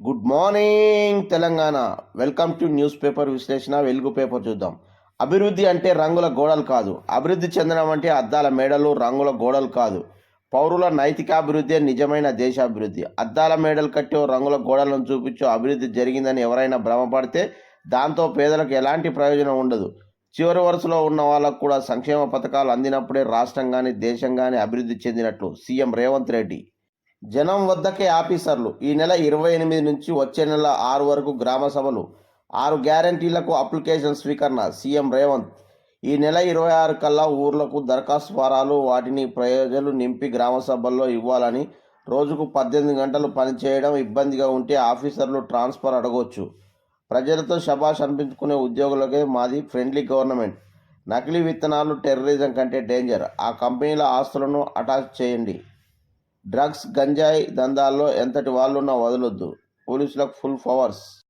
Good morning Telangana. Welcome to news paper విశ్లేషణ. Velugu paper చూద్దాం. అభివృద్ధి అంటే రంగుల గోడలు కాదు. అభివృద్ధి చెందడం అంటే అద్దాల మేడలు రంగుల గోడలు కాదు. పౌరుల నైతికాభివృద్ధి నిజమైన దేశాభివృద్ధి? అద్దాల మేడలు కట్టో రంగుల గోడలను చూపించో అభివృద్ధి జరిగిందని ఎవరైనా భ్రమపడితే దాంతో పేదలకు ఎలాంటి ప్రయోజనం ఉండదు. చివరి వరుసలో ఉన్న వాళ్ళకు కూడా సంక్షేమ పథకాలు అందినప్పుడే రాష్ట్రం కానీ దేశం కానీ అభివృద్ధి చెందినట్లు సీఎం రేవంత్ రెడ్డి జనం వద్దకే ఆఫీసర్లు. ఈ నెల ఇరవై ఎనిమిది నుంచి వచ్చే నెల ఆరు వరకు గ్రామ సభలు. ఆరు గ్యారంటీలకు అప్లికేషన్ స్వీకరణ. సీఎం రేవంత్. ఈ నెల ఇరవై ఆరు కల్లా ఊర్లకు దరఖాస్తు ఫారాలు వాటిని ప్రయోజనాలు నింపి గ్రామ సభల్లో ఇవ్వాలని రోజుకు పద్దెనిమిది గంటలు పనిచేయడం ఇబ్బందిగా ఉంటే ఆఫీసర్లు ట్రాన్స్ఫర్ అడగవచ్చు ప్రజలతో శభాష్ అనిపించుకునే ఉద్యోగులకే మాది ఫ్రెండ్లీ గవర్నమెంట్. నకిలీ విత్తనాలు టెర్రరిజం కంటే డేంజర్. ఆ కంపెనీల ఆస్తులను అటాచ్ చేయండి. డ్రగ్స్ గంజాయి దందాల్లో ఎంతటి వాళ్ళున్నా వదలొద్దు. పోలీసులకు ఫుల్ పవర్స్.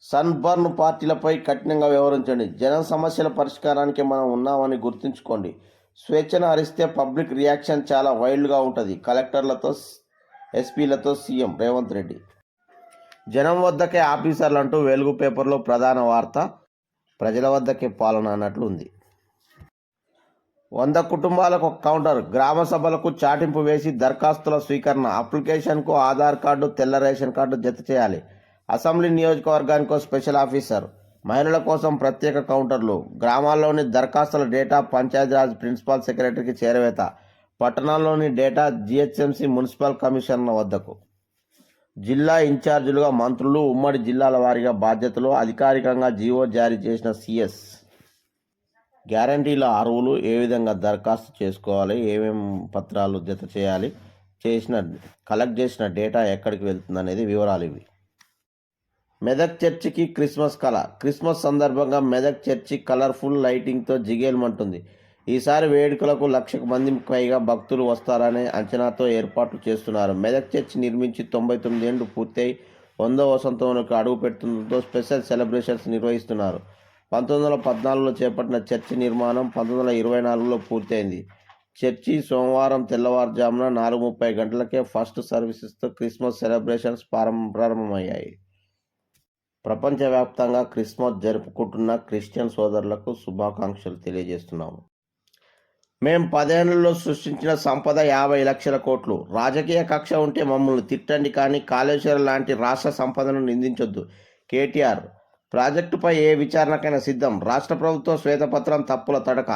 సన్బర్న్ పార్టీలపై కఠినంగా వ్యవహరించండి. జన సమస్యల పరిష్కారానికి మనం ఉన్నామని గుర్తుంచుకోండి. స్వేచ్ఛను హరిస్తే పబ్లిక్ రియాక్షన్ చాలా వైల్డ్గా ఉంటుంది. కలెక్టర్లతో ఎస్పీలతో సీఎం రేవంత్ రెడ్డి. జనం వద్దకే ఆఫీసర్లు అంటూ వెలుగు పేపర్లో ప్రధాన వార్త ప్రజల వద్దకే పాలన అన్నట్లు ఉంది. వంద కుటుంబాలకు ఒక కౌంటర్. గ్రామ సభలకు చాటింపు వేసి దరఖాస్తుల స్వీకరణ. అప్లికేషన్కు ఆధార్ కార్డు తెల్ల రేషన్ కార్డు జత చేయాలి. అసెంబ్లీ నియోజకవర్గానికి స్పెషల్ ఆఫీసర్. మహిళల కోసం ప్రత్యేక కౌంటర్లు. గ్రామాల్లోని దరఖాస్తుల డేటా పంచాయతీరాజ్ ప్రిన్సిపాల్ సెక్రటరీకి చేరవేత. పట్టణాల్లోని డేటా జిహెచ్ఎంసీ మున్సిపల్ కమిషనర్ వద్దకు. జిల్లా ఇన్ఛార్జీలుగా మంత్రులు ఉమ్మడి జిల్లాల వారీగా బాధ్యతలు అధికారికంగా జీవో జారీ చేసిన సిఎస్ గ్యారంటీల అరువులు ఏ విధంగా దరఖాస్తు చేసుకోవాలి? ఏమేం పత్రాలు జత చేయాలి? చేసిన కలెక్ట్ చేసిన డేటా ఎక్కడికి వెళ్తుంది అనేది వివరాలు ఇవి. మెదక్ చర్చికి క్రిస్మస్ కళ క్రిస్మస్ సందర్భంగా మెదక్ చర్చి కలర్ఫుల్ లైటింగ్తో జిగేల్మంటుంది. ఈసారి వేడుకలకు లక్షకు మంది పైగా భక్తులు వస్తారనే అంచనాతో ఏర్పాట్లు చేస్తున్నారు. మెదక్ చర్చి నిర్మించి తొంభై తొమ్మిది ఏళ్ళు పూర్తయి వందో వసంతంలోకి అడుగు పెడుతుండటంతో స్పెషల్ సెలబ్రేషన్స్ నిర్వహిస్తున్నారు. పంతొమ్మిది వందల పద్నాలుగులో చేపట్టిన చర్చి నిర్మాణం పంతొమ్మిది వందల ఇరవై నాలుగులో పూర్తయింది. చర్చి సోమవారం తెల్లవారుజామున నాలుగు ముప్పై గంటలకే ఫస్ట్ సర్వీసెస్తో క్రిస్మస్ సెలబ్రేషన్స్ ప్రారంభ ప్రారంభమయ్యాయి. ప్రపంచవ్యాప్తంగా క్రిస్మస్ జరుపుకుంటున్న క్రిస్టియన్ సోదరులకు శుభాకాంక్షలు తెలియజేస్తున్నాము. మేం పదేళ్ళలో సృష్టించిన సంపద యాభై లక్షల కోట్లు. రాజకీయ కక్ష ఉంటే మమ్మల్ని తిట్టండి కానీ కాళేశ్వరం లాంటి రాష్ట్ర సంపదను నిందించొద్దు. కేటీఆర్ ప్రాజెక్టుపై ఏ విచారణకైనా సిద్ధం. రాష్ట్ర ప్రభుత్వం శ్వేతపత్రం తప్పుల తడక.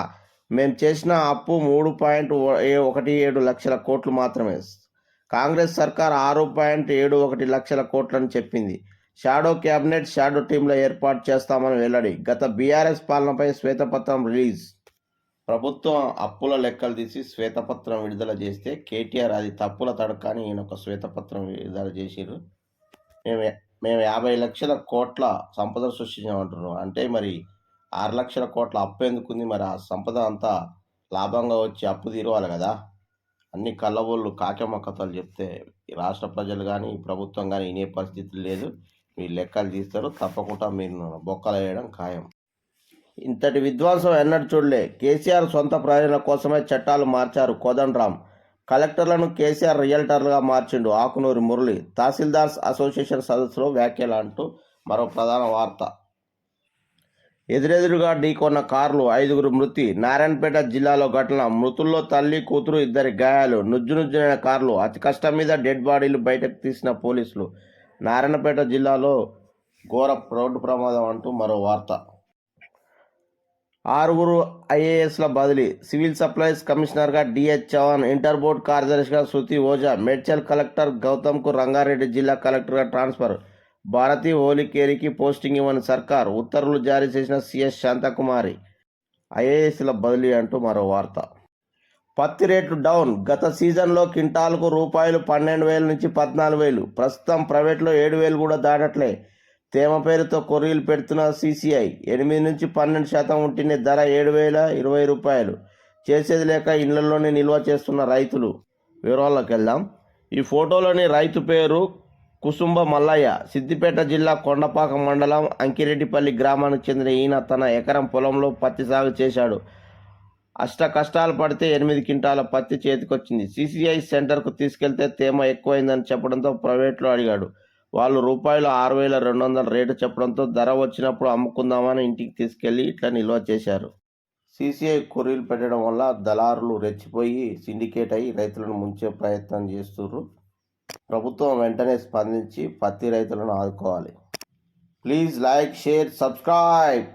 మేము చేసిన అప్పు మూడు పాయింట్ ఒకటి ఏడు లక్షల కోట్లు మాత్రమే. కాంగ్రెస్ సర్కార్ ఆరు పాయింట్ ఏడు ఒకటి లక్షల కోట్లని చెప్పింది. షాడో క్యాబినెట్ షాడో టీంలో ఏర్పాటు చేస్తామని వెల్లడి. గత బీఆర్ఎస్ పాలనపై శ్వేతపత్రం రిలీజ్. ప్రభుత్వం అప్పుల లెక్కలు తీసి శ్వేతపత్రం విడుదల చేస్తే కేటీఆర్ అది తప్పుల తడక అని ఈయన ఒక శ్వేతపత్రం విడుదల చేసిరు మేము మేము యాభై లక్షల కోట్ల సంపద సృష్టించామంటున్నాం. అంటే మరి ఆరు లక్షల కోట్ల అప్పు ఎందుకుంది? మరి ఆ సంపద అంతా లాభంగా వచ్చి అప్పు తీరవాలి కదా. అన్ని కళ్ళబోళ్ళు కాకెమ్మ కథలు చెప్తే రాష్ట్ర ప్రజలు కానీ ప్రభుత్వం కానీ వినే పరిస్థితి లేదు. మీరు లెక్కలు తీస్తారు. తప్పకుండా మీరు బొక్కలు వేయడం ఖాయం. ఇంతటి విధ్వంసం ఎన్నడూ చూడలే. కేసీఆర్ సొంత ప్రయోజనం కోసమే చట్టాలు మార్చారు కోదండరాం కలెక్టర్లను కేసీఆర్ రియల్టర్లుగా మార్చిండు ఆకునూరి మురళి. తహసీల్దార్స్ అసోసియేషన్ సదస్సులో వ్యాఖ్యలు అంటూ మరో ప్రధాన వార్త. ఎదురెదురుగా ఢీకొన్న కార్లు ఐదుగురు మృతి. నారాయణపేట జిల్లాలో ఘటన. మృతుల్లో తల్లి కూతురు ఇద్దరి గాయాలు. నుజ్జు నుజ్జునైన కార్లు అతి కష్టం మీద డెడ్ బాడీలు బయటకు తీసిన పోలీసులు. నారాయణపేట జిల్లాలో ఘోర రోడ్డు ప్రమాదం అంటూ మరో వార్త. ఆరుగురు ఐఏఎస్ల బదిలీ. సివిల్ సప్లైస్ కమిషనర్గా డిహెచ్ చౌహాన్ ఇంటర్ బోర్డు కార్యదర్శిగా శృతి ఓజా మేడ్చల్ కలెక్టర్ గౌతమ్కు రంగారెడ్డి జిల్లా కలెక్టర్గా ట్రాన్స్ఫర్. భారతీ హోలీకేరికి పోస్టింగ్ ఇవ్వని సర్కార్ ఉత్తర్వులు జారీ చేసిన సిఎస్ శాంతకుమారి. ఐఏఎస్ల బదిలీ అంటూ మరో వార్త. పత్తి రేట్లు డౌన్. గత సీజన్లో క్వింటాల్కు రూపాయలు పన్నెండు వేల నుంచి పద్నాలుగు వేలు. ప్రస్తుతం ప్రైవేట్లో ఏడు వేలు కూడా దాటట్లే. తేమ పేరుతో కొర్రీలు పెడుతున్న సీసీఐ ఎనిమిది నుంచి పన్నెండు శాతం ఉంటేనే ధర ఏడు వేల ఇరవై రూపాయలు. చేసేది లేక ఇళ్ళలోనే నిల్వ చేస్తున్న రైతులు. వివరాల్లోకి వెళ్దాం. ఈ ఫోటోలోని రైతు పేరు కుసుంబ మల్లయ్య. సిద్దిపేట జిల్లా కొండపాక మండలం అంకిరెడ్డిపల్లి గ్రామానికి చెందిన ఈయన తన ఎకరం పొలంలో పత్తి సాగు చేశాడు. అష్ట కష్టాలు పడితే ఎనిమిది క్వింటాల పత్తి చేతికొచ్చింది. సీసీఐ సెంటర్కు తీసుకెళ్తే తేమ ఎక్కువైందని చెప్పడంతో ప్రైవేట్లో అడిగాడు. వాళ్ళు రూపాయలు ఆరు వేల రెండు వందల రేటు చెప్పడంతో ధర వచ్చినప్పుడు అమ్ముకుందామని ఇంటికి తీసుకెళ్ళి ఇట్లా నిల్వ చేశారు. సీసీఐ కొర్రీలు పెట్టడం వల్ల దళారులు రెచ్చిపోయి సిండికేట్ అయి రైతులను ముంచే ప్రయత్నం చేస్తున్నారు ప్రభుత్వం వెంటనే స్పందించి పత్తి రైతులను ఆదుకోవాలి. Please like share subscribe.